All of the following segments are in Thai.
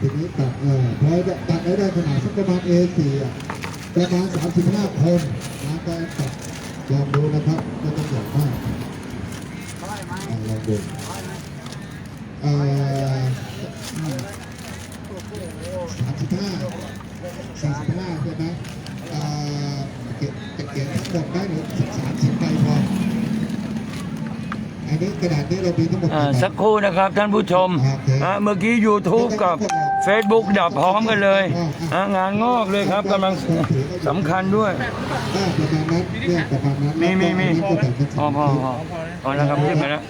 ทีนี้ตัดเออพอจะตัดได้ได้ขนาดสักประมาณ A4 อะประมาณ 35 คนนะก็ตัดลองดูนะครับก็จะใหญ่มากอ่าลองดูเอ่อสามสิบห้าสี่สิบห้าใช่ไหมเอ่อเก็บจะเก็บทั้งหมดได้หรือสามสิบใบพออันนี้กระดาษนี้เรามีทั้งหมดอ่ากี่ใบสักครู่นะครับท่านผู้ชมโอเคอ่าเมื่อกี้ YouTube กับ Facebook ดับพร้อมกันเลยอ่างานงอกเลยครับกำลังสำคัญด้วยอ่าประมาณนั้นเนี่ยประมาณนั้นมีมีมีแล้วก็อันนี้ก็แบ่งเป็นสพอองพอทีพอพอแล้วครับขึ้นไปแล้ว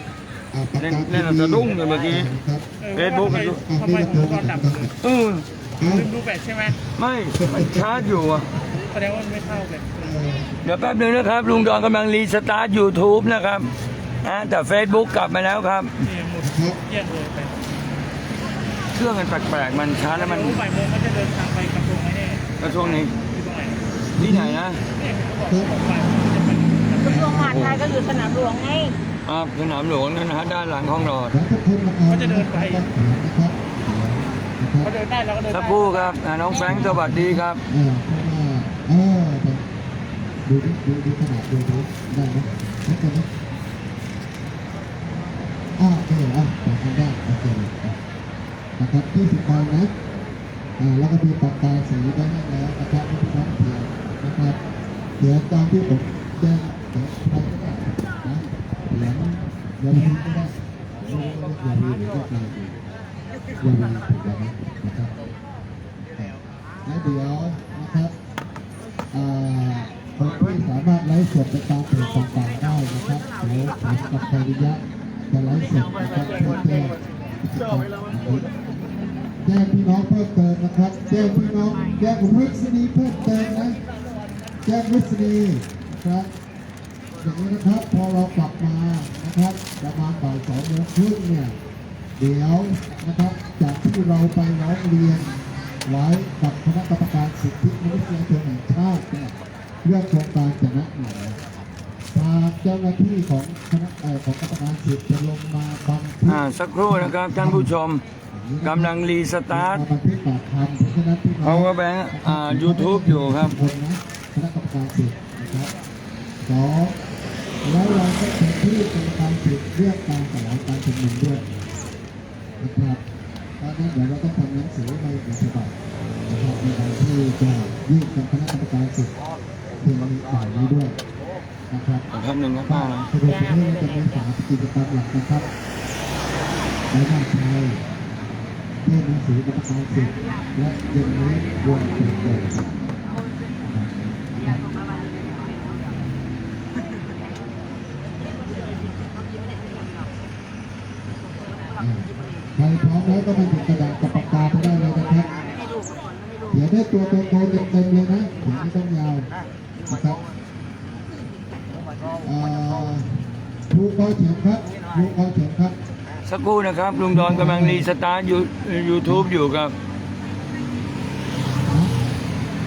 อ่าปากกาเล่นเล่นเอาสะดุ้งเลยเมื่อกี้ครับ Facebook กันด้วยอ่านี่เราโทรกันนะครับเออเอาลืมดูแบตใช่ไหมไม่มันชาร์จอยู่อะแสดงว่ามันไม่เท่าเลยเอ่อเดี๋ยวแป๊บนึงนะครับ ลุงดอนกำลังรีสตาร์ท YouTube นะครับอ่าแต่ Facebook กลับมาแล้วครับนี่หมุนครับเยี่ยงเลยไป เครื่องมันแปลกๆ มันชาร์จแล้วมันรู้บ่ายโมงก็จะเดินทางไปกระทรวงไอ้นี่กระช่วงนี้อยู่ตรงไหนที่ไหนนะเนี่ยเขาบอกบ่ายโมงจะไปกระทรวงมหาดไทยก็อยู่สนามหลวงไงอ่าสนามหลวงนั่นนะฮะด้านหลังห้องนอนแล้วทุกคนมาเอานะครับนะครับเขาเดินได้เราก็เดินสักได้ครู่ครับอ่าน้องแฟรงค์สวัสดีครับเออเพราะว่าเออดูดิดูดูขนาดดูดูได้ไหมได้ไหมอ่าโอเคอะทำได้โอเค นะครับที่สิบใบนะแล้วก็มีปากกาสีไว้แล้วนะครับที่พร้อมเทียมนะครับเดี๋ยวตามที่ผมแจ้งเดี๋ยวใครก็ได้นะเดี๋ยวอย่าลืมก็ได้อย่าลืมอย่าลืมอย่าลืมอย่าลืมถูกแล้วนะครับแล้วเดี๋ยวนะครับคนที่สามารถไลฟ์สดไปตามเพจต่างๆได้นะครับเดี๋ยวผมกับคาริยะจะไลฟ์สดนะครับเพื่อแจ้ง แจ้งพี่น้องเพิ่มเติมนะครับแจ้งพี่น้องแจ้งวิศนีเพิ่มเติมนะแจ้งวิศนีครับอย่างนี้นะครับพอเรากลับมานะครับประมาณบ่ายสองโมงครึ่งเนี่ยเดี๋ยวนะครับจากที่เราไปร้องเรียนไว้กับคณะกรรมการสิทธิมนุษยชนแห่งชาติเนี่ยเรื่องโครงการจะนัดหมายทางเจ้าหน้าที่ของคณะของกรรมการสิทธิจะลงมาบันทึกอ่าสักครู่นะครับท่านผู้ชม กำลังรีสตาร์ทมาบันทึกปากคำเพราะฉะนั้นพี่น้อง Power Bank อ่า YouTube อยู่ครับคนนะคณะกรรมการสิทธิ์นะครับสองแล้วเราก็เป็นที่กรรมการสิทธิ์เรื่องการสลายการชุมนุมด้วยนะครับเพราะฉะนั้นเดี๋ยวเราต้องทำหนังสือในหนึ่งฉบับนะครับในการที่จะยื่นกับคณะกรรมการสิทธิ์เพียงฝ่ายนี้ด้วยนะครับแป๊บนึงนะป้านะสรุปนี้จะเป็นสามกิจกรรมหลักนะครับในหน้าไทย ยื่นหนังสือกรรมการสิทธิ์และเย็นนี้รวมถึงเดิมใครพร้อมแล้วก็มาหยิบกระดาษกับปากกาไปได้เลยนะครับเดี๋ยวได้ตัวโตๆเต็มๆเลยนะถึงไม่ต้องยาวนะครับเอ่อครูกอเฉียงครับครูกอเฉียงครับ สักครู่นะครับ ลุงดอนกำลังรีสตาร์ทยูยูทูบอยู่ครับ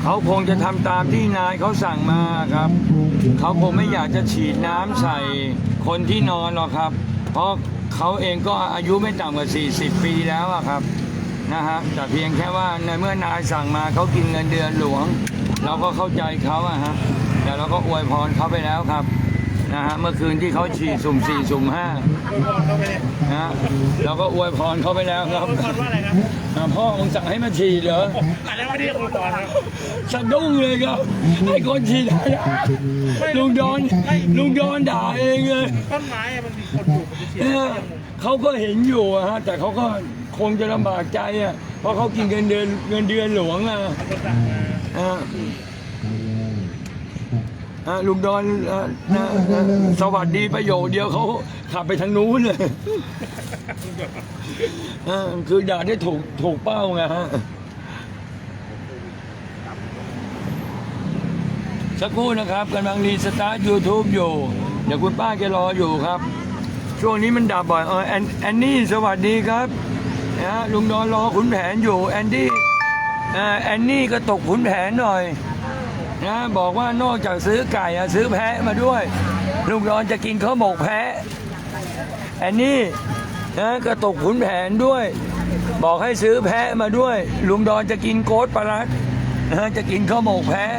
เขาคงจะทำตามที่นายเขาสั่งมาครับ เขาคงไม่อยากจะฉีดน้ำใส่คนที่นอนหรอกครับ เพราะเขาเองก็อายุไม่ต่ำกว่า 40 ปีแล้วครับนะฮะแต่เพียงแค่ว่าในเมื่อนายสั่งมาเขากินเงินเดือนหลวง เราก็เข้าใจเขาอะฮะแต่เราก็อวยพรเขาไปแล้วครับ นะฮะเมื่อคืนที่เขาฉีดสุ่มสี่สุ่มห้าเข้าไปเลยนะฮะเราก็อวยพรเขาไปแล้วครับคุณพรว่าอะไรนะอ่าพ่อมึงสั่งให้มาฉีดเหรออันนั้นไม่ได้คุณพรนะสะดุ้งเลยครับให้คนฉีดให้นะลุงดอนลุงดอนด่าเองเลยต้นไม้อะมันมีคนอยู่มันจะเฉียเออเขาก็เห็นอยู่อะฮะแต่เขาก็คงจะลำบากใจอะเพราะเขากินเงินเดือนเงินเดือนหลวงอะคนสั่งมา อ่าอ่าลุงดอนอ่านะนะสวัสดีประโยคเดียวเขาขับไปทางนู้นเลยอ่าคือด่าได้ถูกถูกเป้าไงฮะสักครู่นะครับกำลังรีสตาร์ท YouTube อยู่ เดี๋ยวคุณป้าแกรออยู่ครับ ช่วงนี้มันดับบ่อยเออแอนแอนนี่สวัสดีครับนะลุงดอนรอขุนแผนอยู่ แอนดี้เอ่อแอนนี่ก็ตกขุนแผนหน่อย นะบอกว่านอกจากซื้อไก่อะซื้อแพะมาด้วย ลุงดอนจะกินข้าวหมกแพะแอนนี่นะก็ตกขุนแผนด้วย บอกให้ซื้อแพะมาด้วย ลุงดอนจะกินโกดปลาลัดนะจะกินข้าวหมกแพะ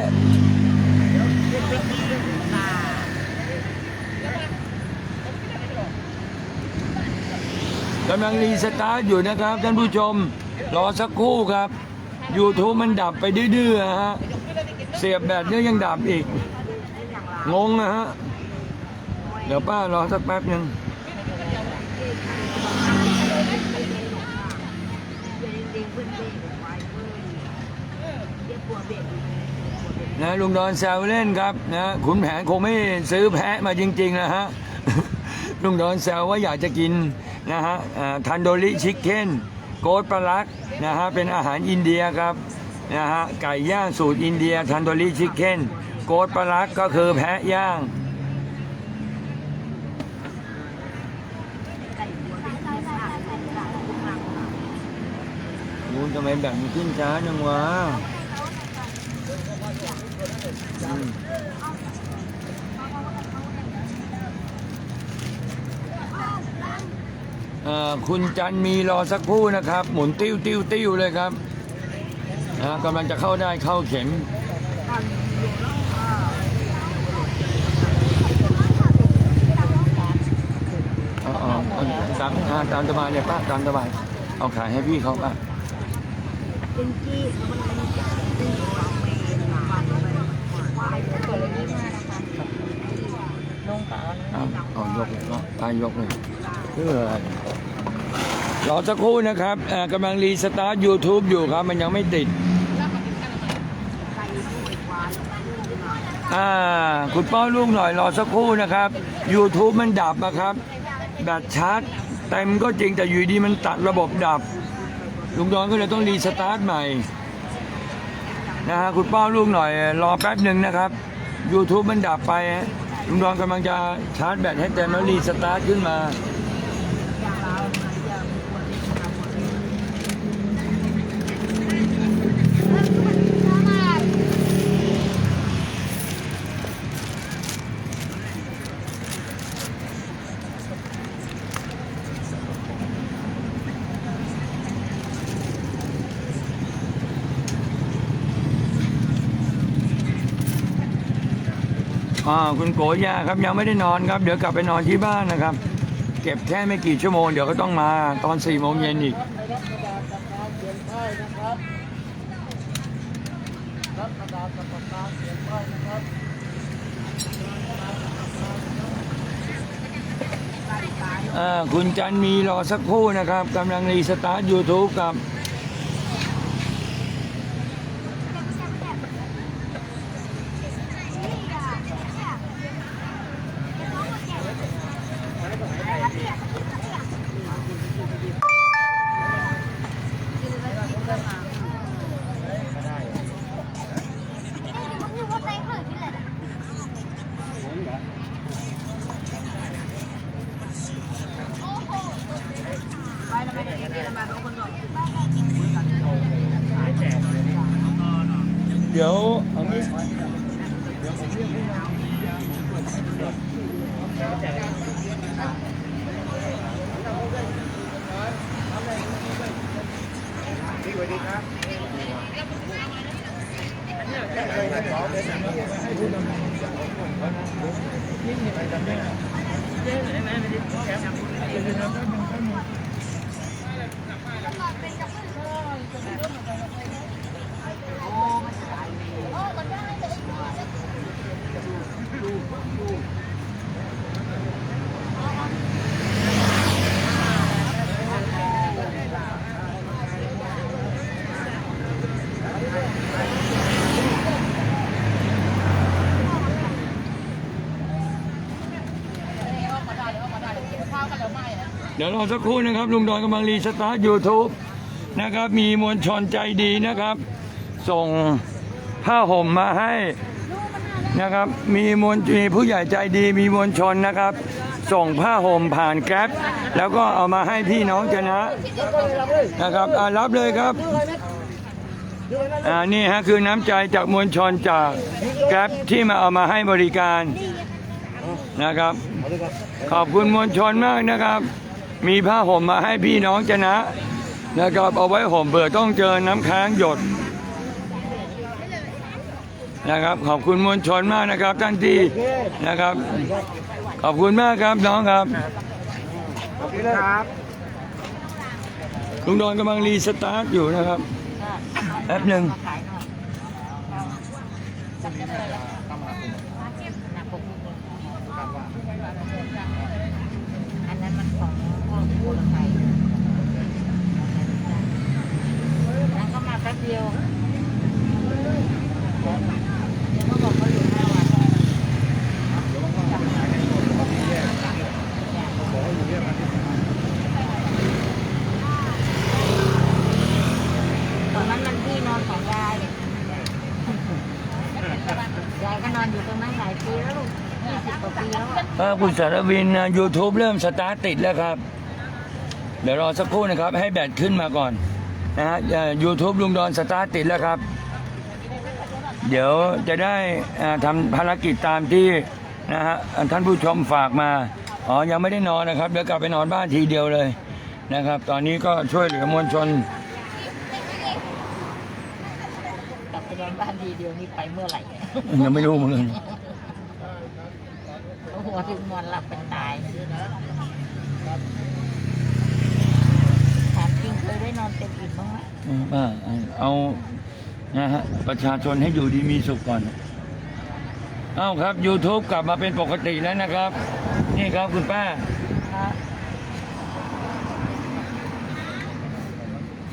กำลังรีสตาร์ทอยู่นะครับท่านผู้ชม รอสักครู่ครับ YouTube มันดับไปดื้อๆฮะ เสียบแบตเนี่ยยังดับอีก งงนะฮะ เดี๋ยวป้ารอสักแป๊บหนึ่งนะลุงดอนแซวเล่นครับนะขุนแผนคงไม่ซื้อแพะมาจริง ๆ นะฮะ ลุงดอนแซวว่าอยากจะกินนะฮะทันโดริชิคเก้นโกดปลาลักนะฮะ เป็นอาหารอินเดียครับ นะฮะไก่ย่างสูตรอินเดียทันโดริชิคเก้นโกดปลาลักก็คือแพะย่าง มูนทำไมแบ่งมันขึ้นช้าจังวะคุณจันมีรอสักครู่นะครับ หมุนติ้วติ้วติ้วเลยครับ อ่ากำลังจะเข้าได้เข้าเข็มเอาเอาเอาตามอ่าตามสบายเลยป้าตามสบายเอาขายให้พี่เขาป้าเอาเอายกเลยเนาะตายยกเลยเพื่ออะไรอสักครู่นะครับกำลังรีสตาร์ท YouTube อยู่ครับ มันยังไม่ติด อ่า คุณป้าลูกหน่อยรอสักครู่นะครับ YouTube มันดับนะครับ แบตชาร์จเต็มก็จริงแต่อยู่ดีมันตัดระบบดับ ลุงดอนก็เลยต้องรีสตาร์ทใหม่ นะฮะคุณป้าลูกหน่อย รอแป๊บหนึ่งนะครับ YouTube มันดับไปลุงดอนกำลังจะชาร์จแบตให้เต็มแล้วรีสตาร์ทขึ้นมา อ่าคุณโกย่าครับยังไม่ได้นอนครับ เดี๋ยวกลับไปนอนที่บ้านนะครับ เก็บแค่ไม่กี่ชั่วโมงเดี๋ยวก็ต้องมาตอนสี่โมงเย็นอีกอ่าคุณจันมีรอสักครู่นะครับกำลังรีสตาร์ท YouTube ครับ เดี๋ยวเอางี้เดี๋ ยวรอสักครู่นะครับ ลุงดอนกำลังรีสตาร์ทยูทูบนะครับ มีมวลชนใจดีนะครับ ส่งผ้าห่มมาให้นะครับ มีมวลมีผู้ใหญ่ใจดี มีมวลชนนะครับ ส่งผ้าห่มผ่านแก๊ปแล้วก็เอามาให้พี่น้องชนะนะครับรับเลยครับอ่านี่ฮะคือน้ำใจจากมวลชนจากแก๊ปที่มาเอามาให้บริการนะครับ ขอบคุณมวลชนมากนะครับ มีผ้าห่มมาให้พี่น้องชนะนะครับเอาไว้ห่มเบื่อต้องเจอน้ำค้างหยดนะครับ ขอบคุณมวลชนมากนะครับท่านที่นะครับ ขอบคุณมากครับน้องครับครับลุงดอนกำลังรีสตาร์ทอยู่นะครับแป๊บหนึ่ง ขายหน่อยอันนั้นมันของพ่อโคลไทยแล้วก็มาแป๊บเดียวเดี๋ยวเขาบอกเขาอยู่ห้าวันตอนนั้นมันที่นอนของยาย ยายก็นอนอยู่ตรงนั้นหลายปีแล้วลูกยี่สิบก ว่าปีแล้วอะเอ่อคุณสารวินยูทูบเริ่มสตาร์ทติดแล้วครับ เดี๋ยวรอสักครู่นะครับ ให้แบตขึ้นมาก่อนนะฮะยูทูบลุงดอนสตาร์ทติดแล้วครับ เดี๋ยวจะได้อ่าทำภารกิจตามที่นะฮะท่านผู้ชมฝากมา อ๋อ ยังไม่ได้นอนนะครับ เดี๋ยวกลับไปนอนบ้านทีเดียวเลยนะครับ ตอนนี้ก็ช่วยเหลือมวลชน กลับไปนอนบ้านทีเดียวนี่ไปเมื่อไหร่เนี่ยยังไม่รู้เหมือนกัน หัวถึงนอนหลับเป็นตายถามจริงเคยได้นอนเต็มอิ่มบ้างไหมอ่าเอานะฮะประชาชนให้อยู่ดีมีสุขก่อน เอ้าครับ YouTube กลับมาเป็นปกติแล้วนะครับ นี่ครับคุณป้าครับ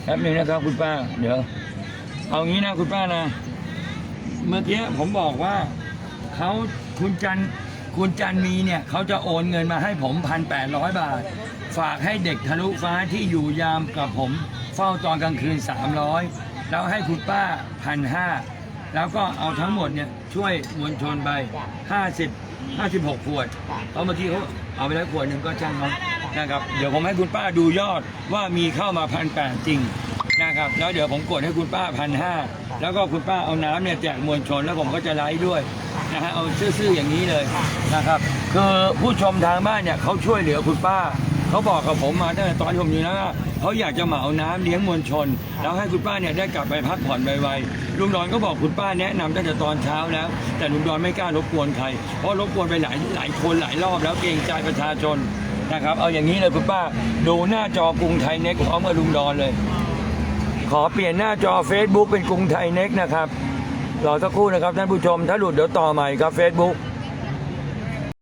แป๊บหนึงนะครับคุณป้า เดี๋ยว เอางี้นะคุณป้านะ เมื่อกี้ผมบอกว่าเขาคุณจัน คุณจันมีเนี่ยเขาจะโอนเงินมาให้ผมพันแปดร้อยบาท ฝากให้เด็กทะลุฟ้าที่อยู่ยามกับผมเฝ้าตอนกลางคืนสามร้อยแล้วให้คุณป้าพันห้าแล้วก็เอาทั้งหมดเนี่ยช่วยมวลชนไปห้าสิบห้าสิบหกขวดเพราะเมื่อกี้เขาเอาไปแล้วขวดหนึ่งก็ช่างเขานะครับ เดี๋ยวผมให้คุณป้าดูยอดว่ามีเข้ามาพันแปดจริงนะครับ แล้วเดี๋ยวผมกดให้คุณป้าพันห้าแล้วก็คุณป้าเอาน้ำเนี่ยแจกมวลชนแล้วผมก็จะไลฟ์ด้วย นะฮะเอาซื่อๆอย่างนี้เลยนะครับ คือผู้ชมทางบ้านเนี่ยเขาช่วยเหลือคุณป้าเขาบอกกับผมมาตั้งแต่ตอนผมอยู่นะว่าเขาอยากจะเหมาน้ำเลี้ยงมวลชน แล้วให้คุณป้าเนี่ยได้กลับไปพักผ่อนไวๆลุงดอนก็บอกคุณป้าแนะนำตั้งแต่ตอนเช้าแล้ว แต่ลุงดอนไม่กล้ารบกวนใคร เพราะรบกวนไปหลายหลายคนหลายรอบแล้วเกรงใจประชาชนนะครับ เอาอย่างนี้เลยคุณป้าดูหน้าจอกรุงไทยเน็กพร้อมกับลุงดอนเลย ขอเปลี่ยนหน้าจอ Facebook เป็นกรุงไทยเน็กนะครับ รอสักครู่นะครับท่านผู้ชม ถ้าหลุดเดี๋ยวต่อใหม่ครับ Facebook